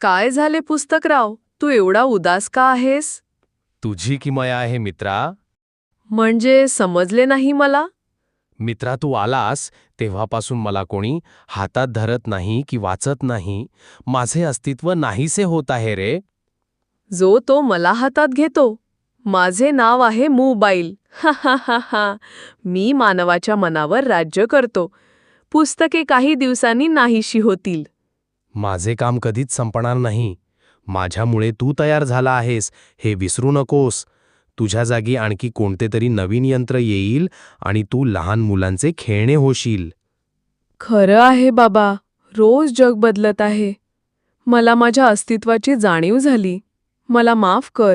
काय झाले पुस्तकराव? तू एवढा उदास का आहेस? तुझी किमया आहे मित्रा? म्हणजे समजले नाही मला? मित्रा तू आलास तेव्हापासून मला कोणी हातात धरत नाही की वाचत नाही. माझे अस्तित्व नाहीसे होत आहे रे. जो तो मला हातात घेतो. माझे नाव आहे मोबाईल. हा हा हा हा. मी मानवाच्या मनावर राज्य करतो. पुस्तके काही दिवसांनी नाहीशी होतील. माझे काम कधीच संपणार नाही. माझ्यामुळे तू तयार झाला आहेस हे विसरू नकोस. तुझ्या जागी आणखी कोणते तरी नवीन यंत्र येईल आणि तू लहान मुलांचे खेळणे होशील. खरं आहे बाबा रोज जग बदलत आहे. मला माझ्या अस्तित्वाची जाणीव झाली. मला माफ कर.